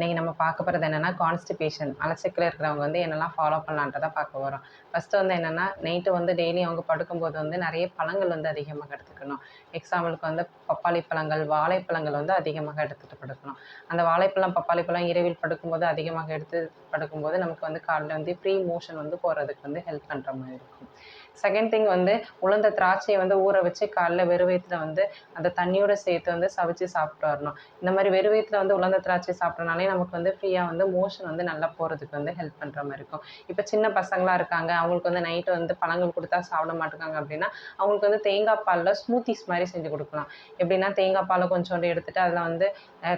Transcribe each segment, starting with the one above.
இன்றைக்கி நம்ம பார்க்க போகிறது என்னென்னா கான்ஸ்டிபேஷன் மலச்சிக்கல் இருக்கிறவங்க வந்து என்னெல்லாம் ஃபாலோ பண்ணலான்றதை பார்க்க வரோம் ஃபஸ்ட்டு வந்து என்னென்னா நைட்டு வந்து டெய்லி அவங்க படுக்கும்போது வந்து நிறைய பழங்கள் வந்து அதிகமாக எடுத்துக்கணும். எக்ஸாம்பிளுக்கு வந்து பப்பாளி பழங்கள் வாழைப்பழங்கள் வந்து அதிகமாக எடுத்துகிட்டு படுக்கணும். அந்த வாழைப்பழம் பப்பாளி பழம் இரவில் படுக்கும்போது அதிகமாக எடுத்து படுக்கும்போது நமக்கு வந்து காலையில் வந்து ஃப்ரீ மோஷன் வந்து போகிறதுக்கு வந்து ஹெல்ப் பண்ணுற மாதிரி இருக்கும். செகண்ட் திங் வந்து உளுந்த திராட்சையை வந்து ஊற வச்சு காலைல வெறுவயத்தில் வந்து அந்த தண்ணியோட சேர்த்து வந்து சவிச்சு சாப்பிட்டு வரணும். இந்த மாதிரி வெறுவயத்தில் வந்து உளுந்த திராட்சை சாப்பிட்றனாலே நமக்கு வந்து ஃப்ரீயாக வந்து மோஷன் வந்து நல்லா போகிறதுக்கு வந்து ஹெல்ப் பண்ணுற மாதிரி இருக்கும். இப்போ சின்ன பசங்களாக இருக்காங்க அவங்களுக்கு வந்து நைட்டு வந்து பழங்கள் கொடுத்தா சாப்பிட மாட்டேங்காங்க அப்படின்னா அவங்களுக்கு வந்து தேங்காய் பாலில் ஸ்மூத்திஸ் மாதிரி செஞ்சு கொடுக்கலாம். எப்படின்னா தேங்காய் பாலை கொஞ்சோண்டு எடுத்துகிட்டு அதில் வந்து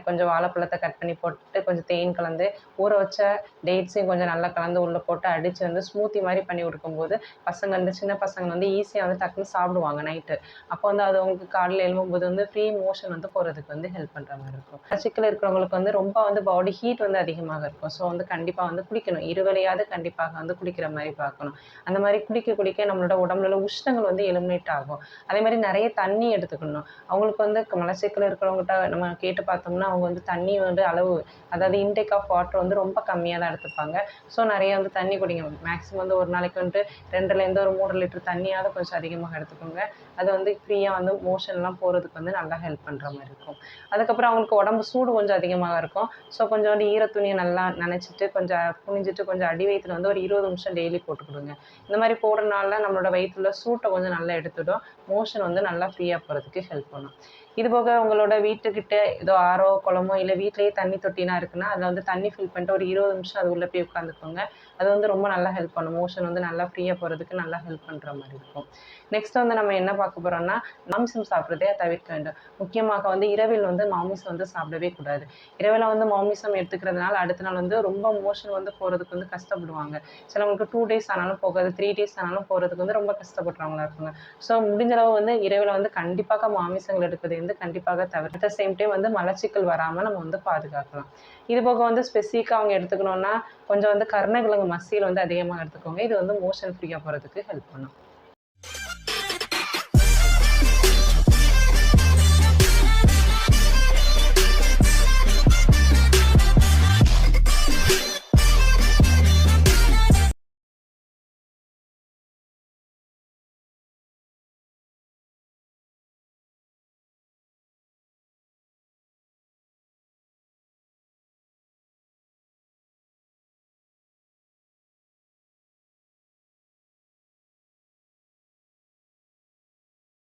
கொஞ்சம் வாழைப்பழத்தை கட் பண்ணி போட்டு கொஞ்சம் தேன் கலந்து ஊற வச்ச டேட்ஸையும் கொஞ்சம் நல்லா கலந்து உள்ளே போட்டு அடித்து வந்து ஸ்மூத்தி மாதிரி பண்ணி கொடுக்கும்போது பசங்க வந்து சின்ன பசங்க வந்து ஈஸியாக வந்து டக்குன்னு சாப்பிடுவாங்க நைட்டு அப்போ வந்து அது அவங்களுக்கு காலையில் எழும்பும்போது வந்து ஃப்ரீ மோஷன் வந்து போகிறதுக்கு வந்து ஹெல்ப் பண்ணுற மாதிரி இருக்கும். சிக்கல் இருக்கிறவங்களுக்கு வந்து ரொம்ப வந்து பாடி ஹீட் வந்து அதிகமாக இருக்கும். ஸோ வந்து கண்டிப்பாக வந்து குளிக்கணும் இருவலையாவது கண்டிப்பாக வந்து குளிக்கிற மாதிரி பார்க்கணும். அந்த மாதிரி குளிக்க குளிக்க நம்மளோட உடம்புல உஷ்ணங்கள் வந்து எலிமினேட் ஆகும். அதே மாதிரி நிறைய தண்ணி எடுத்துக்கணும். அவங்களுக்கு வந்து மலச்சிக்கல் இருக்கிறவங்ககிட்ட நம்ம கேட்டு பார்த்தோம்னா அவங்க வந்து தண்ணி வந்து அளவு அதாவது இன்டேக் ஆஃப் வாட்டர் வந்து ரொம்ப கம்மியாக தான் எடுத்துப்பாங்க. ஸோ நிறைய வந்து தண்ணி குடிங்க. மேக்ஸிமம் வந்து ஒரு நாளைக்கு வந்துட்டு ரெண்டுலேருந்து ஒரு மூணு லிட்டர் தண்ணியாவது கொஞ்சம் அதிகமாக எடுத்துக்கோங்க. அது வந்து ஃப்ரீயாக வந்து மோஷன்லாம் போகிறதுக்கு வந்து நல்லா ஹெல்ப் பண்ணுற மாதிரி இருக்கும். அதுக்கப்புறம் அவங்களுக்கு உடம்பு சூடு கொஞ்சம் அதிகமாக இருக்கும். ஸோ கொஞ்சம் வந்து ஈர துணியை நல்லா நினச்சிட்டு கொஞ்சம் புனிஞ்சிட்டு கொஞ்சம் அடி வயிற்றுல வந்து ஒரு இருபது நிமிஷம் டெய்லி போட்டுக்கொடுங்க இந்த மாதிரி போடுறனால நம்மளோட வயிற்றுல சூட்டை கொஞ்சம் நல்லா எடுத்துடும். மோஷன் வந்து நல்லா ஃப்ரீயாக போகிறதுக்கு ஹெல்ப் பண்ணும். இது போக உங்களோட வீட்டுக்கிட்ட ஏதோ ஆரோ குளமோ இல்லை வீட்லேயே தண்ணி தொட்டினா இருக்குன்னா அதில் வந்து தண்ணி ஃபில் பண்ணிட்டு ஒரு இருபது நிமிஷம் அது உள்ளே போய் உட்காந்துக்கோங்க. அது வந்து ரொம்ப நல்லா ஹெல்ப் பண்ணும். மோஷன் வந்து நல்லா ஃப்ரீயாக போகிறதுக்கு நல்லா ஹெல்ப் பண்ணுற மாதிரி இருக்கும். நெக்ஸ்ட் வந்து நம்ம என்ன பார்க்க போகிறோம்னா மாமிசம் சாப்பிட்றதே தவிர்க்க வேண்டும். முக்கியமாக வந்து இரவில் வந்து மாமிசம் வந்து சாப்பிடவே கூடாது. இரவில் வந்து மாமிசம் எடுத்துக்கிறதுனால அடுத்த நாள் வந்து ரொம்ப மோஷன் வந்து போகிறதுக்கு வந்து கஷ்டப்படுவாங்க. சிலவங்களுக்கு டூ டேஸ் ஆனாலும் போகாது த்ரீ டேஸ் ஆனாலும் போகிறதுக்கு வந்து ரொம்ப கஷ்டப்படுறவங்களா இருப்பாங்க. ஸோ முடிஞ்சளவு வந்து இரவில் வந்து கண்டிப்பாக மாமிசங்கள் எடுப்பதை வந்து கண்டிப்பாக தவிர அட் சேம் டைம் வந்து மலச்சிக்கல் வராமல் நம்ம வந்து பாதுகாக்கலாம். இது போக வந்து ஸ்பெசிஃபிக்காக அவங்க எடுத்துக்கணும்னா கொஞ்சம் வந்து கருணக்கிழங்கு மசியல் வந்து அதிகமாக எடுத்துக்கோங்க. இது வந்து மோஷன் ஃப்ரீயாக போகிறதுக்கு ஹெல்ப் பண்ணும்.